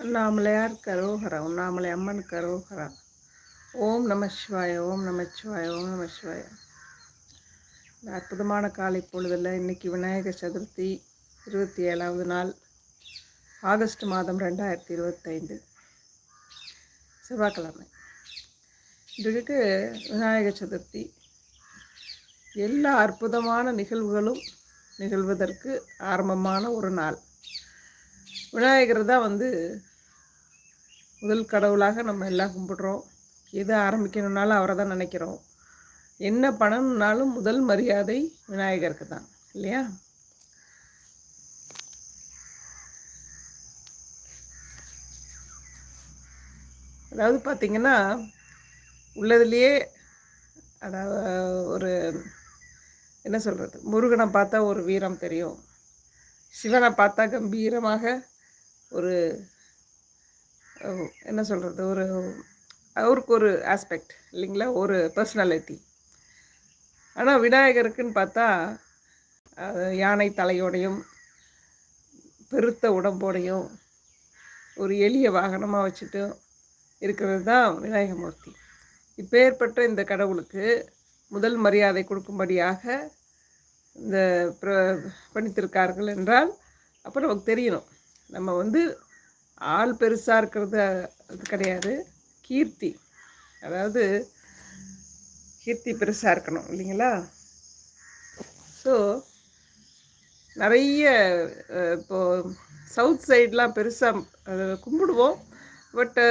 அண்ணாமலையார் கரோகரா? உண்ணாமலை அம்மன் கரோகரா. ஓம் நம சிவாய ஓம் நம சிவாய ஓம் நம சிவாய இந்த அற்புதமான காலை பொழுதில் இன்றைக்கி விநாயகர் சதுர்த்தி இருபத்தி ஏழாவது நாள் ஆகஸ்ட் மாதம் ரெண்டாயிரத்தி இருபத்தைந்து. செவ்வாய்க்கிழமை. இன்றைக்கு விநாயகர் சதுர்த்தி. எல்லா அற்புதமான நிகழ்வுகளும் நிகழ்வதற்கு ஆரம்பமான ஒரு நாள். விநாயகர் தான் வந்து முதல் கடவுளாக நம்ம எல்லாம் கும்பிடுறோம். எது ஆரம்பிக்கணுன்னாலும் அவரை தான் நினைக்கிறோம். என்ன பணம்னாலும் முதல் மரியாதை விநாயகருக்கு தான் இல்லையா? அதாவது பார்த்திங்கன்னா உள்ளதுலேயே அதாவது ஒரு என்ன சொல்கிறது முருகனை பார்த்தா ஒரு வீரம் தெரியும். சிவனை பார்த்தா கம்பீரமாக ஒரு என்ன சொல்கிறது ஒரு அவருக்கு ஒரு ஆஸ்பெக்ட் இல்லைங்களா? ஒரு பர்சனாலிட்டி ஆனால் விநாயகருக்குன்னு பார்த்தா யானை தலையோடையும் பெருத்த உடம்போடையும் ஒரு எளிய வாகனமாக வச்சுட்டு இருக்கிறது தான் விநாயகமூர்த்தி. இப்போ ஏற்பட்ட இந்த கடவுளுக்கு முதல் மரியாதை கொடுக்கும்படியாக இந்த பணித்திருக்கார்கள் என்றால் அப்போ நமக்கு தெரியணும். நம்ம வந்து ஆள் பெருசாக இருக்கிறது அது கிடையாது. கீர்த்தி. அதாவது கீர்த்தி பெருசாக இருக்கணும் இல்லைங்களா? ஸோ நிறைய இப்போது சவுத் சைட்லாம் பெருசாக கும்பிடுவோம். பட்டு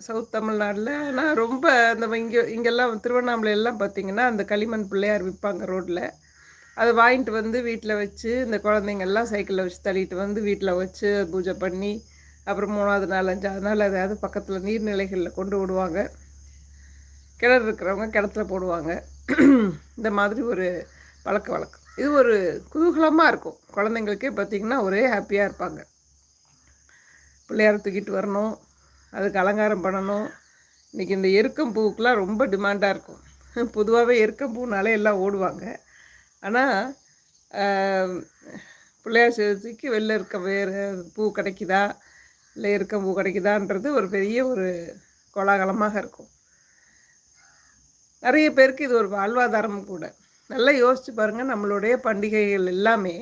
சவுத் தமிழ்நாட்டில் ஆனால் ரொம்ப அந்த இங்கே இங்கெல்லாம் திருவண்ணாமலையெல்லாம் பார்த்திங்கன்னா அந்த களிமண் பிள்ளையார் விற்பாங்க ரோட்டில் அதை வாங்கிட்டு வந்து வீட்டில் வச்சு இந்த குழந்தைங்கள்லாம் சைக்கிளில் வச்சு தள்ளிட்டு வந்து வீட்டில் வச்சு பூஜை பண்ணி அப்புறம் மூணாவது நாள் அஞ்சாவது நாள் அதாவது பக்கத்தில் நீர்நிலைகளில் கொண்டு விடுவாங்க. கிணறு இருக்கிறவங்க கிணத்துல போடுவாங்க. இந்த மாதிரி ஒரு பழக்க வழக்கம். இது ஒரு குதூகலமாக இருக்கும். குழந்தைங்களுக்கே பார்த்திங்கன்னா ஒரே ஹாப்பியாக இருப்பாங்க. பிள்ளையார தூக்கிட்டு வரணும். அதுக்கு அலங்காரம் பண்ணணும். இன்றைக்கி இந்த எருக்கம் பூவுக்கெலாம் ரொம்ப டிமாண்டாக இருக்கும். பொதுவாகவே எருக்கம் பூனாலே எல்லாம் ஓடுவாங்க. ஆனால் பிள்ளையார் சதுர்த்திக்கு வெளில இருக்க வேறு பூ கிடைக்குதா? இல்லை இருக்க பூ கிடைக்குதான்றது ஒரு பெரிய ஒரு கோலாகலமாக இருக்கும். நிறைய பேருக்கு இது ஒரு வாழ்வாதாரமும் கூட. நல்லா யோசித்து பாருங்கள் நம்மளுடைய பண்டிகைகள் எல்லாமே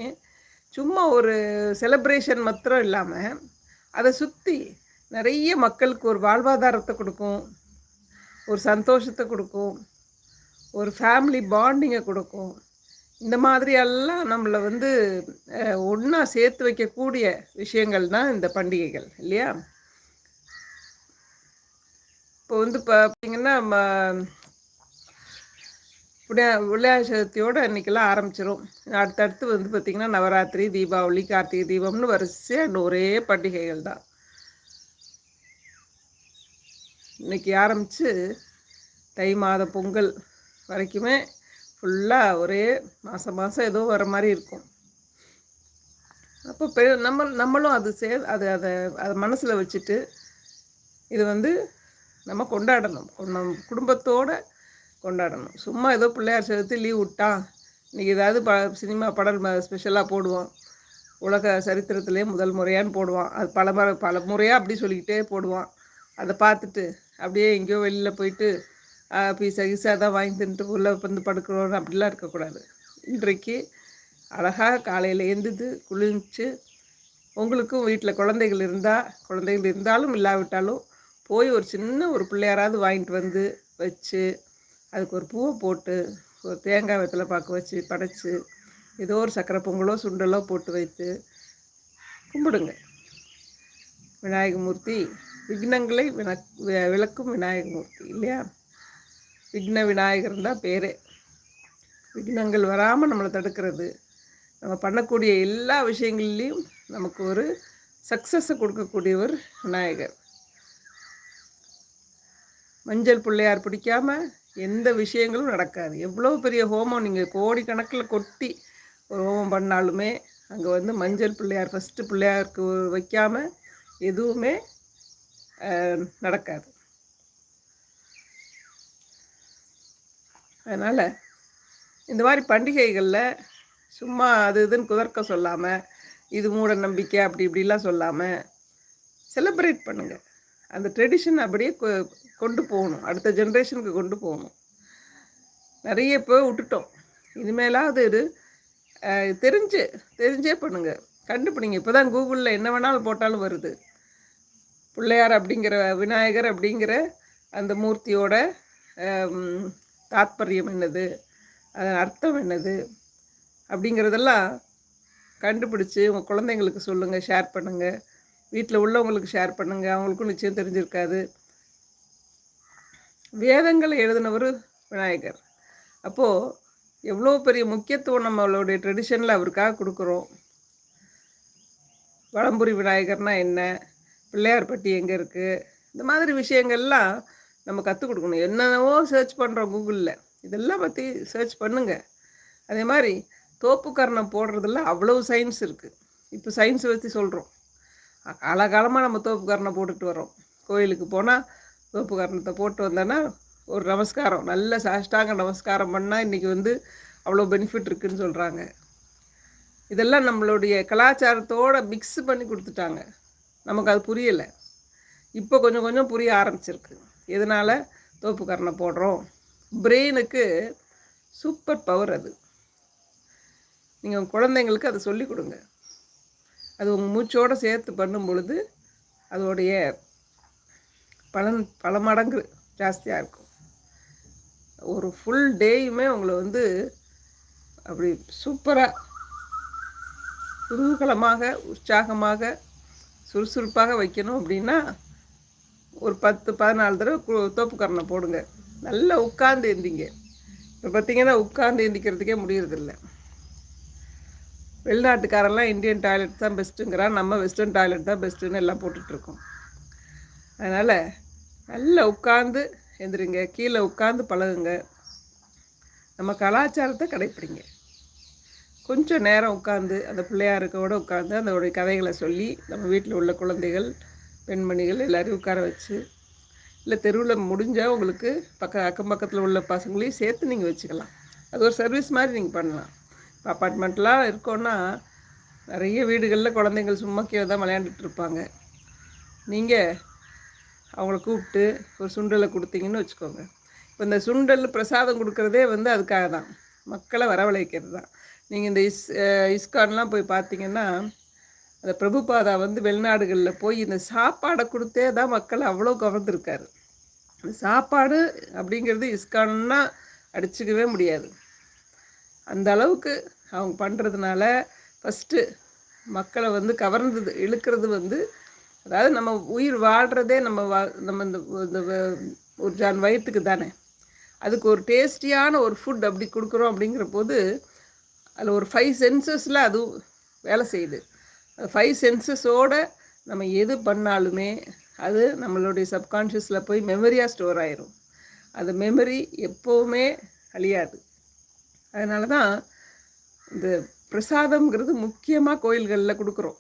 சும்மா ஒரு செலப்ரேஷன் மாத்திரம் இல்லாமல் அதை சுற்றி நிறைய மக்களுக்கு ஒரு வாழ்வாதாரத்தை கொடுக்கும் ஒரு சந்தோஷத்தை கொடுக்கும் ஒரு ஃபேமிலி பாண்டிங்கை கொடுக்கும். இந்த மாதிரியெல்லாம் நம்மளை வந்து ஒன்றா சேர்த்து வைக்கக்கூடிய விஷயங்கள் தான் இந்த பண்டிகைகள் இல்லையா? இப்போ வந்து பார்த்தீங்கன்னா விளையாட்டு சதுர்த்தியோடு அன்றைக்கெல்லாம் ஆரம்பிச்சிடும் அடுத்தடுத்து வந்து பார்த்திங்கன்னா நவராத்திரி தீபாவளி கார்த்திகை தீபம்னு வரிசையாக ஒரே பண்டிகைகள் தான். இன்றைக்கி ஆரம்பித்து தை மாத பொங்கல் வரைக்குமே ஃபுல்லாக ஒரே மாதம் மாதம் ஏதோ வர மாதிரி இருக்கும். அப்போ பெ நம்ம நம்மளும் அது சே அது அதை அதை மனசில் வச்சுட்டு இது வந்து நம்ம கொண்டாடணும். நம் குடும்பத்தோடு கொண்டாடணும். சும்மா ஏதோ பிள்ளையார் சேர்த்து லீவ் விட்டான் இன்றைக்கி ஏதாவது ப சினிமா படம் ஸ்பெஷலாக போடுவான் உலக சரித்திரத்திலே முதல் முறையான்னு போடுவான். அது பல முறை பல முறையாக அப்படி சொல்லிக்கிட்டே போடுவான். அதை பார்த்துட்டு அப்படியே எங்கேயோ வெளியில் போயிட்டு பீஸா கீஸா தான் வாங்கி தின்ட்டு உள்ளே வந்து படுக்கிறோம் அப்படிலாம் இருக்கக்கூடாது. இன்றைக்கு அழகாக காலையில் எழுந்துது குளிச்சு உங்களுக்கும் வீட்டில் குழந்தைகள் இருந்தால் குழந்தைகள் இருந்தாலும் இல்லாவிட்டாலும் போய் ஒரு சின்ன ஒரு பிள்ளையாராவது வாங்கிட்டு வந்து வச்சு அதுக்கு ஒரு பூவை போட்டு ஒரு தேங்காய் வெத்தலை பார்க்க வச்சு படைச்சி ஏதோ ஒரு சக்கரை பொங்கலோ சுண்டலோ போட்டு வைத்து கும்பிடுங்க. விநாயகமூர்த்தி விக்னங்களை விளக்கும் விநாயகமூர்த்தி இல்லையா? விக்ன விநாயகர் தான் பேர். விக்னங்கள் வராமல் நம்மளை தடுக்கிறது. நம்ம பண்ணக்கூடிய எல்லா விஷயங்கள்லேயும் நமக்கு ஒரு சக்ஸஸை கொடுக்கக்கூடியவர் விநாயகர். மஞ்சள் பிள்ளையார் பிடிக்காமல் எந்த விஷயங்களும் நடக்காது. எவ்வளோ பெரிய ஹோமம் நீங்கள் கோடிக்கணக்கில் கொட்டி ஒரு ஹோமம் பண்ணாலுமே அங்கே வந்து மஞ்சள் பிள்ளையார் ஃபஸ்ட்டு பிள்ளையாருக்கு வைக்காமல் எதுவுமே நடக்காது. அதனால் இந்த மாதிரி பண்டிகைகளில் சும்மா அது இதுன்னு குதர்க்க சொல்லாமல் இது மூட நம்பிக்கை அப்படி இப்படிலாம் சொல்லாமல் செலிப்ரேட் பண்ணுங்கள் அந்த ட்ரெடிஷன் அப்படியே கொண்டு போகணும். அடுத்த ஜென்ரேஷனுக்கு கொண்டு போகணும். நிறைய இப்போ விட்டுட்டோம். இனிமேலாவது இது தெரிஞ்சு தெரிஞ்சே பண்ணுங்கள் கண்டுபிடிங்க. இப்போ தான் கூகுளில் என்ன வேணாலும் போட்டாலும் வருது. பிள்ளையார் அப்படிங்கிற விநாயகர் அப்படிங்கிற அந்த மூர்த்தியோட தாத்பரியம் என்னது? அதன் அர்த்தம் என்னது? அப்படிங்கிறதெல்லாம் கண்டுபிடிச்சி உங்கள் குழந்தைங்களுக்கு சொல்லுங்கள் ஷேர் பண்ணுங்கள் வீட்டில் உள்ளவங்களுக்கு ஷேர் பண்ணுங்கள் அவங்களுக்கும் நிச்சயம் தெரிஞ்சிருக்காது. வேதங்களை எழுதினவர் விநாயகர். அப்போது எவ்வளோ பெரிய முக்கியத்துவம் நம்மளுடைய ட்ரெடிஷனில் அவருக்காக கொடுக்குறோம். வளம்புரி விநாயகர்னால் என்ன? பிள்ளையார்பட்டி எங்கே இருக்குது இந்த மாதிரி விஷயங்கள்லாம் நம்ம கற்றுக் கொடுக்கணும். என்னென்னவோ சர்ச் பண்ணுறோம் கூகுளில் இதெல்லாம் பற்றி சர்ச் பண்ணுங்கள் அதே மாதிரி தோப்புக்கரணம் போடுறதுல அவ்வளோ சயின்ஸ் இருக்குது இப்போ சயின்ஸை பற்றி சொல்கிறோம் காலகாலமாக நம்ம தோப்புக்கரணம் போட்டுட்டு வரோம் கோயிலுக்கு போனால் தோப்பு கரணத்தை போட்டு வந்தோன்னா ஒரு நமஸ்காரம். நல்ல சாஷ்டாங்க நமஸ்காரம் பண்ணால் இன்றைக்கி வந்து அவ்வளோ பெனிஃபிட் இருக்குதுன்னு சொல்கிறாங்க இதெல்லாம் நம்மளுடைய கலாச்சாரத்தோடு மிக்ஸ் பண்ணி கொடுத்துட்டாங்க. நமக்கு அது புரியலை. இப்போ கொஞ்சம் கொஞ்சம் புரிய ஆரம்பிச்சிருக்கு. எதனால் தோப்புக்கரணை போடுறோம்? பிரெயினுக்கு சூப்பர் பவர் அது. நீங்கள் உங்கள் குழந்தைங்களுக்கு அதை சொல்லிக் கொடுங்க. அது உங்கள் மூச்சோடு சேர்த்து பண்ணும் பொழுது அதோடைய பலன் பல மடங்கு ஜாஸ்தியாக இருக்கும். ஒரு ஃபுல் டேயுமே உங்களை வந்து அப்படி சூப்பராக குதூகலமாக உற்சாகமாக சுறுசுறுப்பாக வைக்கணும் அப்படின்னா ஒரு பத்து பதினாலு தடவை தோப்புக்கரணை போடுங்க. நல்லா உட்காந்து எந்திங்க. இப்போ பார்த்தீங்கன்னா உட்காந்து எந்திக்கிறதுக்கே முடியறதில்ல. வெளிநாட்டுக்காரெல்லாம் இந்தியன் டாய்லெட் தான் பெஸ்ட்டுங்கிறான். நம்ம வெஸ்டர்ன் டாய்லெட் தான் பெஸ்ட்டுன்னு எல்லாம் போட்டுட்ருக்கோம். அதனால் நல்லா உட்காந்து எந்திரிங்க. கீழே உட்காந்து பழகுங்க. நம்ம கலாச்சாரத்தை கடைப்பிடிங்க. கொஞ்சம் நேரம் உட்காந்து அந்த பிள்ளையாருக்கோட உட்காந்து அதோடைய கதைகளை சொல்லி நம்ம வீட்டில் உள்ள குழந்தைகள் பெண்மணிகள் எல்லோரையும் உட்கார வச்சு இல்லை தெருவில் முடிஞ்சால் உங்களுக்கு பக்க அக்கம் பக்கத்தில் உள்ள பசங்களையும் சேர்த்து நீங்கள் வச்சுக்கலாம். அது ஒரு சர்வீஸ் மாதிரி நீங்கள் பண்ணலாம். இப்போ அப்பார்ட்மெண்ட்லாம் இருக்கோன்னா நிறைய வீடுகளில் குழந்தைங்கள் சும்மா கீழே தான் விளையாண்டுட்டு இருப்பாங்க. நீங்கள் அவங்கள கூப்பிட்டு ஒரு சுண்டலை கொடுத்தீங்கன்னு வச்சுக்கோங்க. இப்போ இந்த சுண்டல் பிரசாதம் கொடுக்குறதே வந்து அதுக்காக தான் மக்களை வரவழைக்கிறது தான். நீங்கள் இந்த இஸ் இஸ்கான்லாம் போய் பார்த்தீங்கன்னா அந்த பிரபுபாதா வந்து வெளிநாடுகளில் போய் இந்த சாப்பாடை கொடுத்தே தான் மக்கள் அவ்வளோ கவர்ந்துருக்காரு. அந்த சாப்பாடு அப்படிங்கிறது இஸ்கான்னா அடிச்சுக்கவே முடியாது. அந்த அளவுக்கு அவங்க பண்ணுறதுனால ஃபஸ்ட்டு மக்களை வந்து கவர்ந்தது இழுக்கிறது வந்து அதாவது நம்ம உயிர் வாழ்கிறதே நம்ம வா நம்ம இந்த ஒரு ஜான் வயிற்றுக்கு தானே. அதுக்கு ஒரு டேஸ்டியான ஒரு ஃபுட் அப்படி கொடுக்குறோம் அப்படிங்கிற போது அதில் ஒரு ஃபைவ் சென்சஸில் அதுவும் வேலை செய்யுது. ஃபைவ் சென்சஸோடு நம்ம எது பண்ணாலுமே அது நம்மளுடைய சப்கான்ஷியஸில் போய் மெமரியாக ஸ்டோர் ஆயிரும். அந்த மெமரி எப்போவுமே அழியாது. அதனால தான் இந்த பிரசாதம்ங்கிறது முக்கியமாக கோயில்களில் கொடுக்குறோம்.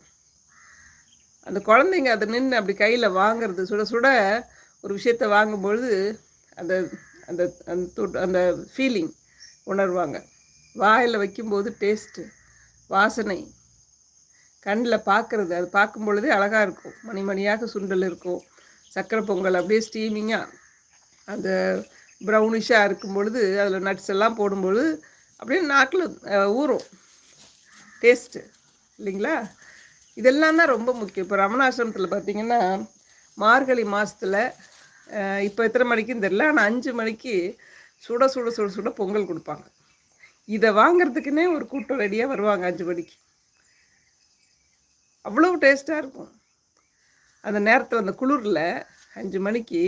அந்த குழந்தைங்க அதை நின்று அப்படி கையில் வாங்கிறது சுட சுட ஒரு விஷயத்தை வாங்கும்பொழுது அந்த அந்த அந்த அந்த ஃபீலிங் உணர்வாங்க. வாயில் வைக்கும்போது டேஸ்ட்டு வாசனை கண்ணில் பார்க்குறது அது பார்க்கும் பொழுதே அழகாக இருக்கும். மணிமணியாக சுண்டல் இருக்கும். சக்கரை பொங்கல் அப்படியே ஸ்டீமிங்காக அந்த ப்ரௌனிஷாக இருக்கும் பொழுது அதில் நட்ஸ் எல்லாம் போடும்பொழுது அப்படியே நாக்கில் ஊறும். டேஸ்ட்டு இல்லைங்களா? இதெல்லாம் தான் ரொம்ப முக்கியம். இப்போ ரமணாசிரமத்தில் பார்த்திங்கன்னா மார்கழி மாதத்தில் இப்போ எத்தனை மணிக்குன்னு தெரில ஆனால் அஞ்சு மணிக்கு சுட சுட சுட சுட பொங்கல் கொடுப்பாங்க. இதை வாங்கிறதுக்குன்னே ஒரு கூட்டம் ரெடியாக வருவாங்க அஞ்சு மணிக்கு. அவ்வளோ டேஸ்ட்டாக இருக்கும். அந்த நேரத்தில் அந்த குளிரில் அஞ்சு மணிக்கு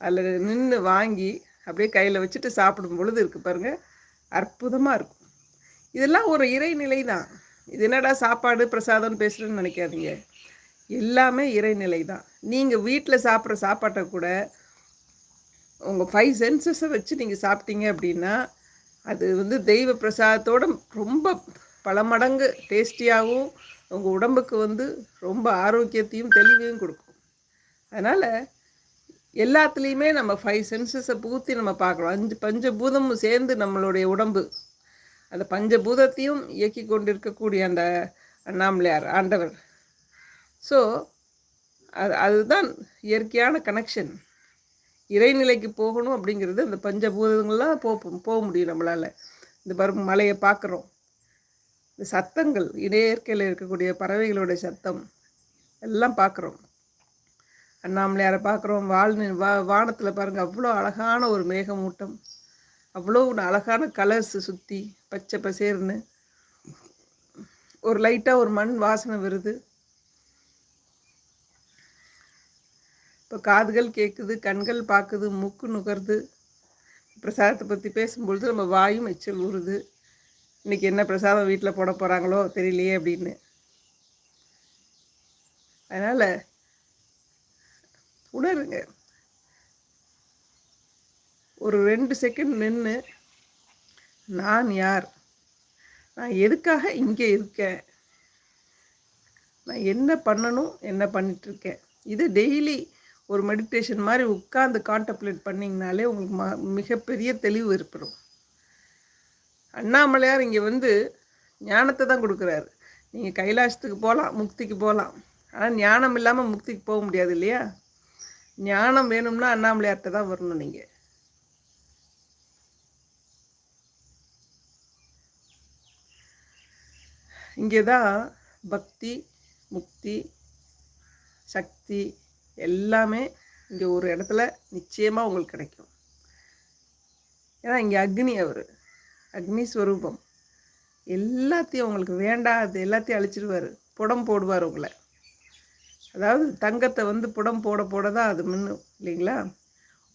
அதில் நின்று வாங்கி அப்படியே கையில் வச்சுட்டு சாப்பிடும் பொழுது இருக்குது பாருங்கள் அற்புதமாக இருக்கும். இதெல்லாம் ஒரு இறைநிலை தான். இது என்னடா சாப்பாடு பிரசாதம்னு பேசுகிறேன்னு நினைக்காதீங்க. எல்லாமே இறைநிலை தான். நீங்கள் வீட்டில் சாப்பிட்ற சாப்பாட்டை கூட உங்கள் ஃபைவ் சென்சஸை வச்சு நீங்கள் சாப்பிட்டீங்க அப்படின்னா அது வந்து தெய்வ பிரசாதத்தோட ரொம்ப பல மடங்கு டேஸ்டியாகவும் உங்கள் உடம்புக்கு வந்து ரொம்ப ஆரோக்கியத்தையும் தெளிவையும் கொடுக்கும். அதனால் எல்லாத்துலேயுமே நம்ம ஃபைவ் சென்சஸை பூத்தி நம்ம பார்க்குறோம் அஞ்சு பஞ்சபூதமும் சேர்ந்து நம்மளுடைய உடம்பு. அந்த பஞ்சபூதத்தையும் இயக்கி கொண்டிருக்கக்கூடிய அந்த அண்ணாமலையார் ஆண்டவர். ஸோ அது அதுதான் இயற்கையான கனெக்ஷன் இறைநிலைக்கு போகணும் அப்படிங்கிறது அந்த பஞ்சபூதங்கள்லாம் போ போக முடியும் நம்மளால். இந்த பரு மலையை பார்க்குறோம். இந்த சத்தங்கள் இடையற்கையில் இருக்கக்கூடிய பறவைகளுடைய சத்தம் எல்லாம் பார்க்குறோம். அண்ணாமலையாரை பார்க்குறோம். வாழ் வா வானத்தில் பாருங்கள் அவ்வளோ அழகான ஒரு மேகமூட்டம் அவ்வளோ ஒரு அழகான கலர்ஸ் சுற்றி பச்சை பசேர்னு. ஒரு லைட்டாக ஒரு மண் வாசனை வருது. இப்போ காதுகள் கேட்குது கண்கள் பார்க்குது மூக்கு நுகருது. பிரசாதத்தை பற்றி பேசும்பொழுது நம்ம வாயும் எச்சல் ஊறுது. இன்றைக்கி என்ன பிரசாதம் வீட்டில் போட போகிறாங்களோ தெரியலையே அப்படின்னு. அதனால் உணருங்க. ஒரு ரெண்டு செகண்ட் நின்று நான் யார்? நான் எதுக்காக இங்கே இருக்கேன்? நான் என்ன பண்ணணும்? என்ன பண்ணிட்டுருக்கேன் இது டெய்லி ஒரு மெடிடேஷன் மாதிரி உட்காந்து கான்டப்ளேட் பண்ணிங்கனாலே உங்களுக்கு ம மிகப்பெரிய தெளிவு ஏற்படும். அண்ணாமலையார் இங்கே வந்து ஞானத்தை தான் கொடுக்குறாரு. நீங்கள் கைலாசத்துக்கு போகலாம் முக்திக்கு போகலாம் ஆனால் ஞானம் இல்லாமல் முக்திக்கு போக முடியாது இல்லையா? ஞானம் வேணும்னா அண்ணாமலையார்கிட்ட தான் வரணும் நீங்கள் இங்கே தான் பக்தி முக்தி சக்தி எல்லாமே இங்கே ஒரு இடத்துல நிச்சயமாக உங்களுக்கு கிடைக்கும். ஏன்னா இங்கே அக்னி அவர். அக்னிஸ்வரூபம் எல்லாத்தையும் உங்களுக்கு வேண்டாது எல்லாத்தையும் அழிச்சிடுவார் புடம் போடுவார் உங்களை. அதாவது தங்கத்தை வந்து புடம் போட போட தான் அது மின்னும் இல்லைங்களா?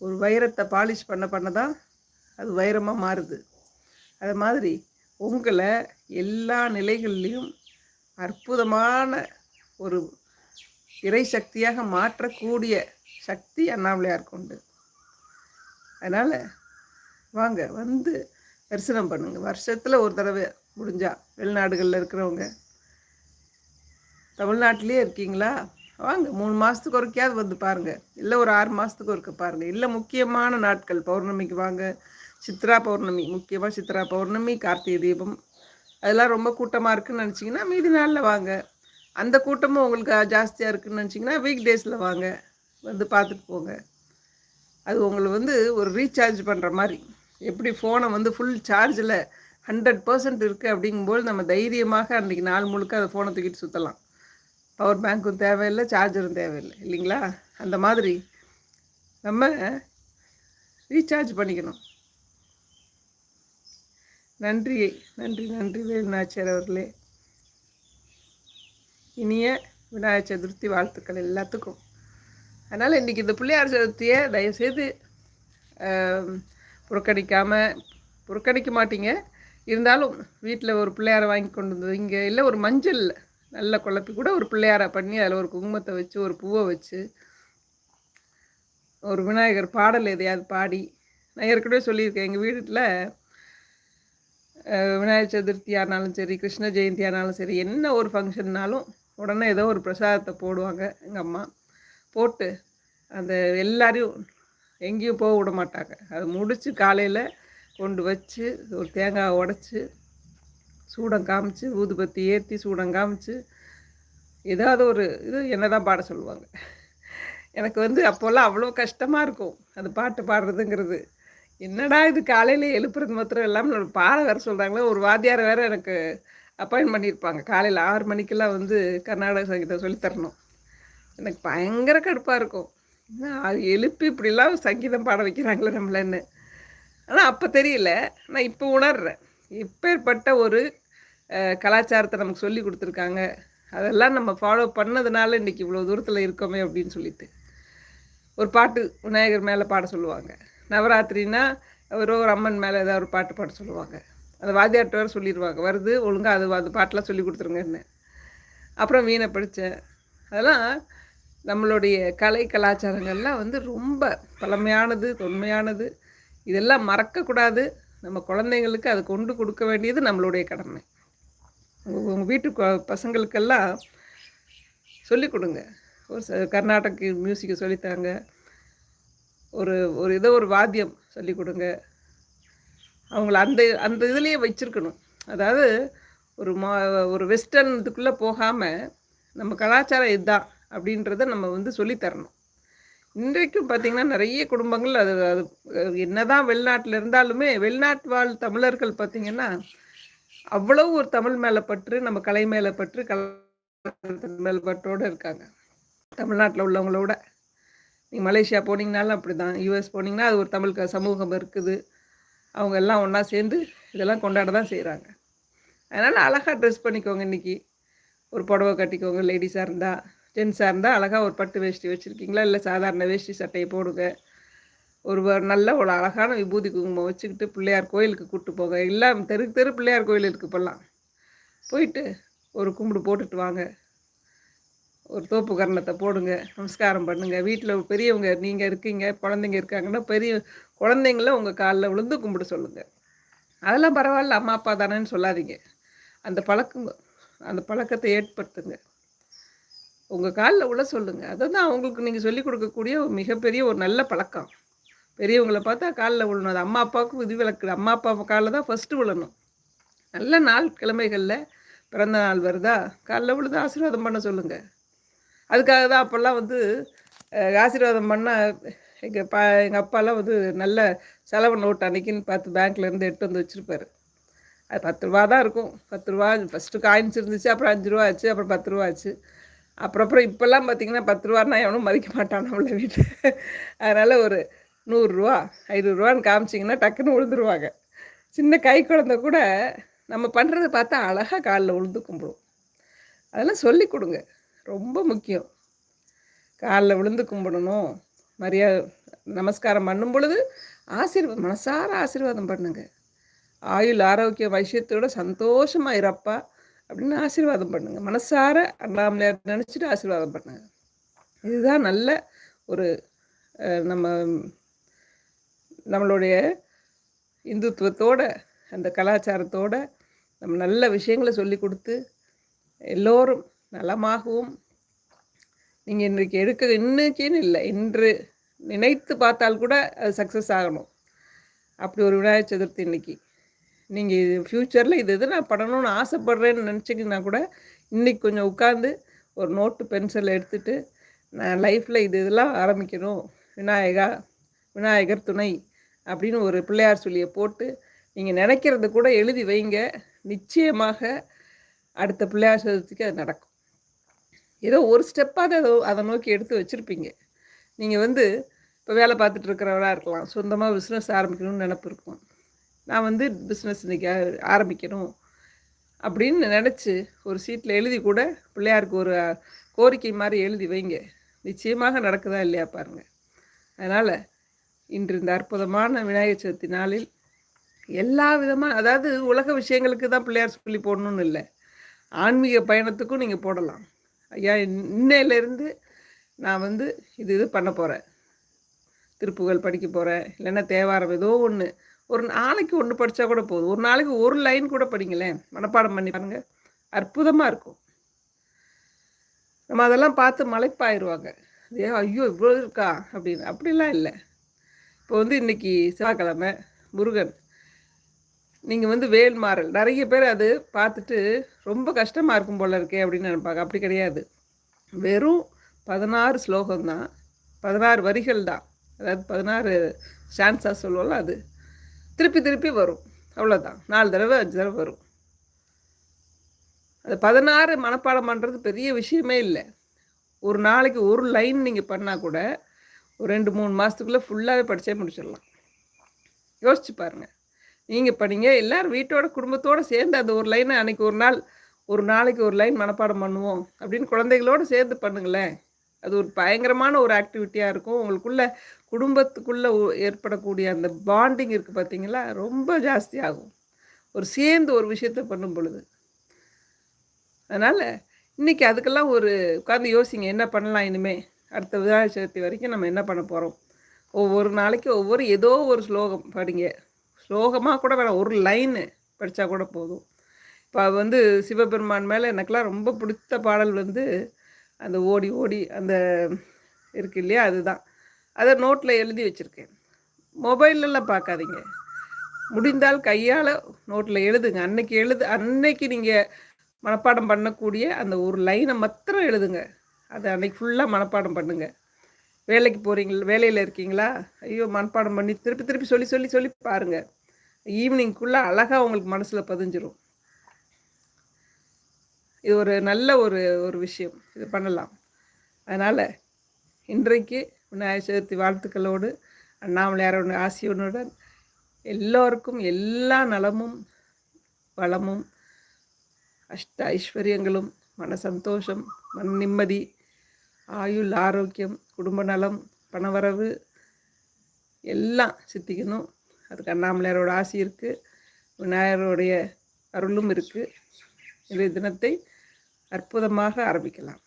ஒரு வைரத்தை பாலிஷ் பண்ண பண்ண தான் அது வைரமாக மாறுது. அது மாதிரி உங்களை எல்லா நிலைகள்லேயும் அற்புதமான ஒரு இறை சக்தியாக மாற்றக்கூடிய சக்தி அண்ணாமலையார் கொண்டு. அதனால் வாங்க வந்து தரிசனம் பண்ணுங்கள் வருஷத்தில் ஒரு தடவை முடிஞ்சா வெளிநாடுகளில் இருக்கிறவங்க. தமிழ்நாட்டிலே இருக்கீங்களா? வாங்க மூணு மாதத்துக்கு ஒருக்கையாவது வந்து பாருங்கள் இல்லை ஒரு ஆறு மாதத்துக்கு ஒருக்க பாருங்கள் இல்லை முக்கியமான நாட்கள் பௌர்ணமிக்கு வாங்க. சித்ரா பௌர்ணமி முக்கியமாக சித்ரா பௌர்ணமி கார்த்திகை தீபம். அதெல்லாம் ரொம்ப கூட்டமாக இருக்குதுன்னு நினச்சிங்கன்னா மீதி நாளில் வாங்க. அந்த கூட்டமும் உங்களுக்கு ஜாஸ்தியாக இருக்குதுன்னு நினச்சிங்கன்னா வீக் டேஸில் வாங்க. வந்து பார்த்துட்டு போங்க. அது உங்களை வந்து ஒரு ரீசார்ஜ் பண்ணுற மாதிரி. எப்படி ஃபோனை வந்து ஃபுல் சார்ஜில் ஹண்ட்ரட் பர்சன்ட் இருக்குது அப்படிங்கும்போது நம்ம தைரியமாக அன்றைக்கி நாள் முழுக்க அதை ஃபோனை தூக்கிட்டு சுற்றலாம் பவர் பேங்க்கும் தேவையில்லை சார்ஜரும் தேவையில்லை இல்லைங்களா? அந்த மாதிரி நம்ம ரீசார்ஜ் பண்ணிக்கணும். நன்றி நன்றி நன்றி வேலுநாச்சியார் அவர்களே. இனிய விநாயகர் சதுர்த்தி வாழ்த்துக்கள் எல்லாத்துக்கும். அதனால் இன்றைக்கி இந்த பிள்ளையார் சதுர்த்தியை தயவுசெய்து புறக்கணிக்காமல் புறக்கணிக்க மாட்டீங்க. இருந்தாலும் வீட்டில் ஒரு பிள்ளையாரை வாங்கி கொண்டு வந்து இங்கே இல்லை ஒரு மஞ்சள் நல்ல குழப்பி கூட ஒரு பிள்ளையாரை பண்ணி அதில் ஒரு குங்குமத்தை வச்சு ஒரு பூவை வச்சு ஒரு விநாயகர் பாடல் எதையாவது பாடி நான் ஏற்கனவே சொல்லியிருக்கேன். எங்கள் வீட்டில் விநாயகர் சதுர்த்தி ஆனாலும் சரி கிருஷ்ண ஜெயந்தி ஆனாலும் சரி என்ன ஒரு ஃபங்க்ஷன்னாலும் உடனே ஏதோ ஒரு பிரசாதத்தை போடுவாங்க எங்கள் அம்மா. போட்டு அந்த எல்லாரையும் எங்கேயும் போக விட மாட்டாங்க. அது முடித்து காலையில் கொண்டு வச்சு ஒரு தேங்காயை உடச்சி சூடம் காமிச்சு ஊதுபத்தி ஏற்றி சூடம் காமிச்சு ஏதாவது ஒரு இது என்ன தான் பாட சொல்லுவாங்க. எனக்கு வந்து அப்போல்லாம் அவ்வளோ கஷ்டமாக இருக்கும் அது பாட்டு பாடுறதுங்கிறது. என்னடா இது காலையில் எழுப்புறது மாத்திரம் இல்லாமல் பாட வேறு சொல்கிறாங்களே ஒரு வாத்தியார் வேறு எனக்கு அப்பாயின்ட் பண்ணியிருப்பாங்க. காலையில் ஆறு மணிக்கெல்லாம் வந்து கர்நாடக சங்கீதம் சொல்லித்தரணும் எனக்கு பயங்கர கடுப்பாக இருக்கும். அது எழுப்பி இப்படிலாம் சங்கீதம் பாட வைக்கிறாங்களே நம்மளன்னு. ஆனால் அப்போ தெரியல. நான் இப்போ உணர்றேன். இப்பேற்பட்ட ஒரு கலாச்சாரத்தை நமக்கு சொல்லி கொடுத்துருக்காங்க. அதெல்லாம் நம்ம ஃபாலோ பண்ணதுனால இன்றைக்கி இவ்வளோ தூரத்தில் இருக்கோமே அப்படின்னு சொல்லிட்டு. ஒரு பாட்டு விநாயகர் மேலே பாட சொல்லுவாங்க. நவராத்திரினா ஒரு ஒரு அம்மன் மேலே ஏதாவது ஒரு பாட்டு பாட சொல்லுவாங்க. அந்த வாத்தியார்ட்ட வேறு சொல்லிடுவாங்க வருது ஒழுங்காக அது அது பாட்டெலாம் சொல்லி கொடுத்துருங்கன்னு. அப்புறம் வீணை படித்தேன் அதெல்லாம் நம்மளுடைய கலை கலாச்சாரங்கள்லாம் வந்து ரொம்ப பழமையானது தொன்மையானது. இதெல்லாம் மறக்கக்கூடாது. நம்ம குழந்தைங்களுக்கு அதை கொண்டு கொடுக்க வேண்டியது நம்மளுடைய கடமை. உங்கள் வீட்டு பசங்களுக்கெல்லாம் சொல்லிக் கொடுங்க. ஒரு கர்நாடக மியூசிக்கை சொல்லித்தாங்க. ஒரு ஒரு ஏதோ ஒரு வாத்தியம் சொல்லிக் கொடுங்க. அவங்கள அந்த அந்த இதுலேயே வச்சுருக்கணும். அதாவது ஒரு மா ஒரு வெஸ்டர்ன் இதுக்குள்ளே போகாமல் நம்ம கலாச்சாரம் இதுதான். அப்படின்றத நம்ம வந்து சொல்லித்தரணும். இன்றைக்கும் பார்த்திங்கன்னா நிறைய குடும்பங்கள் அது அது என்னதான் வெளிநாட்டில் இருந்தாலுமே வெளிநாட்டு வாழ் தமிழர்கள் பார்த்திங்கன்னா அவ்வளோ ஒரு தமிழ் மேலே பற்று நம்ம கலை மேலே பற்று கலை மேலே பற்றோடு இருக்காங்க. தமிழ்நாட்டில் உள்ளவங்களோட நீங்கள் மலேசியா போனீங்கனாலும் அப்படி தான் யூஎஸ் போனீங்கன்னா அது ஒரு தமிழ் சமூகம் இருக்குது. அவங்க எல்லாம் ஒன்றா சேர்ந்து இதெல்லாம் கொண்டாட தான் செய்கிறாங்க அதனால் அழகாக ட்ரெஸ் பண்ணிக்கோங்க இன்றைக்கி ஒரு புடவை கட்டிக்கோங்க லேடிஸாக இருந்தால் ஜென்ஸாக இருந்தால் அழகாக ஒரு பட்டு வேஷ்டி வச்சுருக்கீங்களா? இல்லை சாதாரண வேஷ்டி சட்டையை போடுங்க. ஒரு நல்ல ஒரு அழகான விபூதி குங்குமம் வச்சுக்கிட்டு பிள்ளையார் கோயிலுக்கு கூப்பிட்டு போங்க. எல்லாம் தெருக்கு தெரு பிள்ளையார் கோயில் இருக்குது இப்போல்லாம் போயிட்டு ஒரு கும்பிடு போட்டுட்டு வாங்க. ஒரு தோப்பு கரணத்தை போடுங்க. நமஸ்காரம் பண்ணுங்கள் வீட்டில் பெரியவங்க நீங்கள் இருக்கீங்க குழந்தைங்க இருக்காங்கன்னா பெரிய குழந்தைங்கள உங்கள் காலில் விழுந்து கும்பிட சொல்லுங்கள் அதெல்லாம் பரவாயில்ல. அம்மா அப்பா தானேன்னு சொல்லாதீங்க. அந்த பழக்கம் அந்த பழக்கத்தை ஏற்படுத்துங்க. உங்கள் காலில் உள்ள சொல்லுங்கள் அதை தான் அவங்களுக்கு நீங்கள் சொல்லிக் கொடுக்கக்கூடிய ஒரு மிகப்பெரிய ஒரு நல்ல பழக்கம். பெரியவங்களை பார்த்தா காலில் விழணும். அது அம்மா அப்பாவுக்கும் விதிவிலக்கு அம்மா அப்பா காலில் தான் ஃபஸ்ட்டு விழணும். நல்ல நாள் கிழமைகளில் பிறந்த நாள் வருதா? காலில் விழுந்து ஆசீர்வாதம் பண்ண சொல்லுங்கள் அதுக்காக தான் அப்போல்லாம் வந்து ஆசீர்வாதம் பண்ணால் எங்கள் பா எங்கள் அப்பாலாம் வந்து நல்ல செலவு நோட் அன்னைக்குன்னு பார்த்து பேங்க்லேருந்து எடுத்து வந்து வச்சுருப்பாரு. அது பத்து ரூபா தான் இருக்கும். பத்து ரூபா ஃபஸ்ட்டு காயின்ஸ் இருந்துச்சு அப்புறம் அஞ்சு ரூபா ஆச்சு அப்புறம் பத்து ரூபா ஆச்சு. அப்புறம் அப்புறம் இப்போல்லாம் பார்த்தீங்கன்னா பத்து ரூபான்னா எவனும் மதிக்க மாட்டான் நம்மள வீட்டில் அதனால் ஒரு நூறுரூவா ஐநூறுரூவான்னு காமிச்சிங்கன்னா டக்குன்னு விழுந்துருவாங்க சின்ன கை குழந்த கூட நம்ம பண்ணுறதை பார்த்தா அழகாக காலில் உழுந்து கும்பிடுவோம் அதெல்லாம் சொல்லி கொடுங்க. ரொம்ப முக்கியம். காலில் விழுந்து கும்பிடணும். மரியாதை நமஸ்காரம் பண்ணும் பொழுது ஆசீர்வாதம் மனசார ஆசீர்வாதம் பண்ணுங்க. ஆயுள் ஆரோக்கிய விஷயத்தோட சந்தோஷமாக இருப்பா. அப்படின்னு ஆசீர்வாதம் பண்ணுங்க. மனசார அண்ணாமலையார் நினச்சிட்டு ஆசீர்வாதம் பண்ணுங்க. இதுதான் நல்ல ஒரு நம்ம நம்மளுடைய இந்துத்துவத்தோட அந்த கலாச்சாரத்தோட நம்ம நல்ல விஷயங்களை சொல்லி கொடுத்து எல்லோரும் நலமாகவும் நீங்கள் இன்றைக்கு எடுக்க இன்றைக்கின்னு இல்லை இன்று நினைத்து பார்த்தால் கூட அது சக்ஸஸ் ஆகணும். அப்படி ஒரு விநாயகர் சதுர்த்தி இன்னைக்கு. நீங்கள் இது ஃப்யூச்சரில் இது எது நான் பண்ணணும்னு ஆசைப்பட்றேன்னு நினச்சிங்கன்னா கூட இன்றைக்கி கொஞ்சம் உட்காந்து ஒரு நோட்டு பென்சில் எடுத்துகிட்டு நான் லைஃப்பில் இது இதெல்லாம் ஆரம்பிக்கணும். விநாயகா விநாயகர் துணை அப்படின்னு ஒரு பிள்ளையார் சொல்லியை போட்டு நீங்கள் நினைக்கிறது கூட எழுதி வைங்க. நிச்சயமாக அடுத்த பிள்ளையார் சதுர்த்திக்கு அது நடக்கும். ஏதோ ஒரு ஸ்டெப்பாக அதை அதை நோக்கி எடுத்து வச்சுருப்பீங்க. நீங்கள் வந்து இப்போ வேலை பார்த்துட்டு இருக்கிறவராக இருக்கலாம். சொந்தமாக பிஸ்னஸ் ஆரம்பிக்கணும்னு நினப்பு இருக்கும். நான் வந்து பிஸ்னஸ் இன்றைக்கி ஆரம்பிக்கணும் அப்படின்னு நினச்சி ஒரு சீட்டில் எழுதி கூட பிள்ளையாருக்கு ஒரு கோரிக்கை மாதிரி எழுதி வைங்க. நிச்சயமாக நடக்குதா இல்லையா பாருங்கள் அதனால் இன்று இந்த அற்புதமான விநாயகர் சதுர்த்தி நாளில் எல்லா விதமான அதாவது உலக விஷயங்களுக்கு தான் பிள்ளையார் சொல்லி போடணும்னு இல்லை. ஆன்மீக பயணத்துக்கும் நீங்கள் போடலாம். ஐயா இன்னையிலேருந்து நான் வந்து இது இது பண்ண போகிறேன் திருப்புகள் படிக்க போகிறேன் இல்லைன்னா தேவாரம் ஏதோ ஒன்று ஒரு நாளைக்கு ஒன்று படித்தா கூட போதும். ஒரு நாளைக்கு ஒரு லைன் கூட படிங்களேன். மனப்பாடம் பண்ணி பாருங்க. அற்புதமாக இருக்கும். நம்ம அதெல்லாம் பார்த்து மலைப்பாயிருவாங்க. ஏ ஐயோ இவ்வளோ இருக்கா? அப்படின்னு. அப்படிலாம் இல்லை. இப்போ வந்து இன்றைக்கி செவ்வாய்க்கிழமை முருகன். நீங்கள் வந்து வேல்மாறல் நிறைய பேர் அது பார்த்துட்டு ரொம்ப கஷ்டமாக இருக்கும் போல இருக்கே அப்படின்னு நினைப்பாங்க. அப்படி கிடையாது. வெறும் பதினாறு ஸ்லோகம் தான் பதினாறு வரிகள் தான். அதாவது பதினாறு சான்ஸாக சொல்லுவோம்ல அது. திருப்பி திருப்பி வரும். அவ்வளோதான் நாலு தடவை அஞ்சு தடவை வரும். அது பதினாறு மனப்பாடம் பண்ணுறது பெரிய விஷயமே இல்லை. ஒரு நாளைக்கு ஒரு லைன் நீங்கள் பண்ணால் கூட ஒரு ரெண்டு மூணு மாதத்துக்குள்ளே ஃபுல்லாகவே படித்தே முடிச்சிடலாம். யோசிச்சு பாருங்கள் நீங்கள் படிங்க எல்லோரும் வீட்டோட குடும்பத்தோடு சேர்ந்து அந்த ஒரு லைனை அன்றைக்கி ஒரு நாள் ஒரு நாளைக்கு ஒரு லைன் மனப்பாடம் பண்ணுவோம் அப்படின்னு குழந்தைகளோடு சேர்ந்து பண்ணுங்களேன். அது ஒரு பயங்கரமான ஒரு ஆக்டிவிட்டியாக இருக்கும். உங்களுக்குள்ள குடும்பத்துக்குள்ளே ஏற்படக்கூடிய அந்த பாண்டிங் இருக்குது பார்த்தீங்களா ரொம்ப ஜாஸ்தியாகும் ஒரு சேர்ந்து ஒரு விஷயத்த பண்ணும் பொழுது. அதனால் இன்றைக்கி அதுக்கெல்லாம் ஒரு உட்காந்து யோசிங்க என்ன பண்ணலாம் இனிமேல் அடுத்த விநாயகர் சதுர்த்தி வரைக்கும் நம்ம என்ன பண்ண போகிறோம் ஒவ்வொரு நாளைக்கு ஒவ்வொரு ஏதோ ஒரு ஸ்லோகம் படிங்க. ஸ்லோகமாக கூட வேணாம் ஒரு லைனு படித்தா கூட போதும். இப்போ வந்து சிவபெருமான் மேலே எனக்கெல்லாம் ரொம்ப பிடித்த பாடல் வந்து அந்த ஓடி ஓடி அந்த இருக்கு இல்லையா அதுதான். அதை நோட்டில் எழுதி வச்சுருக்கேன். மொபைல்லலாம் பார்க்காதீங்க. முடிந்தால் கையால் நோட்டில் எழுதுங்க. அன்னைக்கு எழுது அன்னைக்கு நீங்கள் மனப்பாடம் பண்ணக்கூடிய அந்த ஒரு லைனை மாத்திரம் எழுதுங்க. அதை அன்றைக்கி ஃபுல்லாக மனப்பாடம் பண்ணுங்கள் வேலைக்கு போகிறீங்களா வேலையில் இருக்கீங்களா? ஐயோ மனப்பாடம் பண்ணி திருப்பி திருப்பி சொல்லி சொல்லி சொல்லி பாருங்கள் ஈவினிங்குள்ளே அழகாக உங்களுக்கு மனசில் பதிஞ்சிரும். இது ஒரு நல்ல ஒரு ஒரு விஷயம். இது பண்ணலாம். அதனால் இன்றைக்கு விநாயகர் சதுர்த்தி வாழ்த்துக்களோடு அண்ணாமலையாரோட ஆசியுடன் எல்லோருக்கும் எல்லா நலமும் வளமும் அஷ்ட ஐஸ்வர்யங்களும் மன சந்தோஷம் மன நிம்மதி ஆயுள் ஆரோக்கியம் குடும்ப நலம் பணவரவு எல்லாம் சித்திக்கணும். அதுக்கு அண்ணாமலையாரோட ஆசி இருக்குது விநாயகருடைய அருளும் இருக்குது இந்த தினத்தை அற்புதமாக ஆரம்பிக்கலாம்.